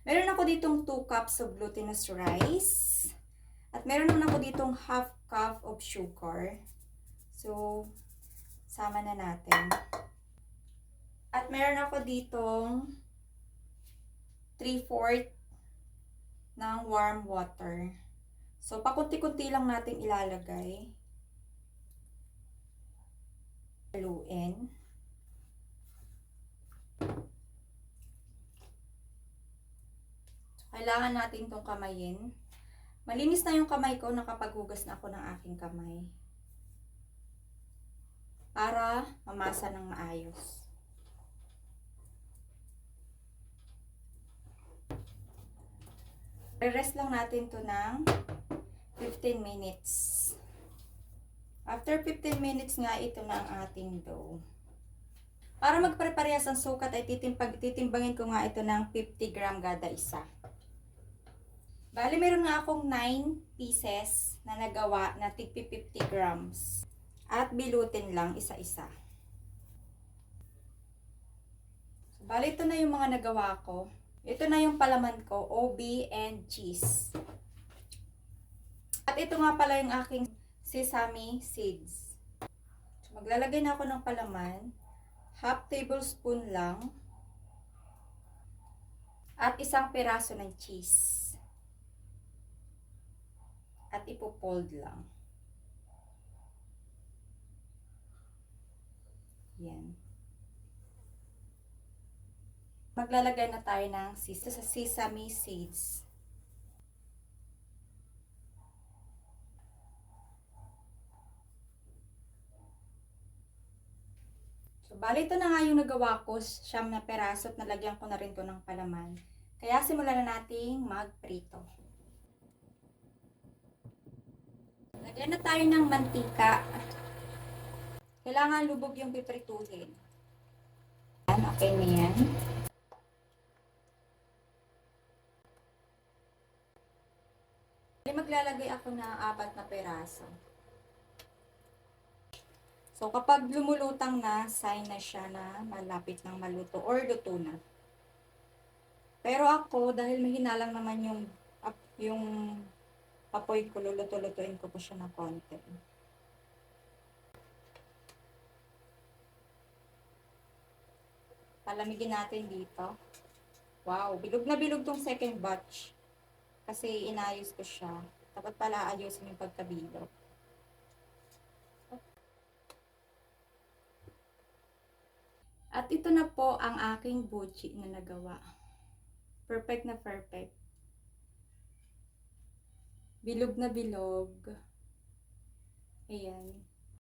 Meron ako ditong 2 cups of glutinous rice. At meron naman ako ditong half cup of sugar. So, sama na natin. At meron ako ditong 3-4 ng warm water. So, pakunti-kunti lang natin ilalagay. Haluin. Kailangan natin itong kamayin. Malinis na yung kamay ko, nakapaghugas na ako ng aking kamay. Para mamasa ng maayos. Re-rest lang natin to ng 15 minutes. After 15 minutes nga, ito na ang ating dough. Para magpare-parehas ang sukat ay titimpag, titimbangin ko nga ito ng 50 gram gada isa. Bali, meron nga akong 9 pieces na nagawa na tigpi 50 grams. At bilutin lang isa-isa. So, bali, ito na yung mga nagawa ko. Ito na yung palaman ko, OB and cheese. At ito nga pala yung aking sesame seeds. So, maglalagay na ako ng palaman. Half tablespoon lang. At isang piraso ng cheese. At ipopold lang. Yan. Maglalagay na tayo ng sis sa sesame seeds. So, bali ito na nga yung nagawa ko, siyam na peraso at nalagyan ko na rin to ng palaman. Kaya simulan na nating magprito. Lagyan na tayo ng mantika. Kailangan lubog yung piprituhin. Yan, okay na yan. Maglalagay ako ng apat na peraso. So, kapag lumulutang na, sign na siya na malapit ng maluto or luto na. Pero ako, dahil mahina lang naman yung, yung apoy ko, luluto-lutuin ko po siya ng konti. Palamigin natin dito. Wow, bilog na bilog tong second batch. Kasi inayos ko siya. Dapat pala ayusin yung pagkabilog. At ito na po ang aking buchi na nagawa. Perfect na perfect. Bilog na bilog. Ayan.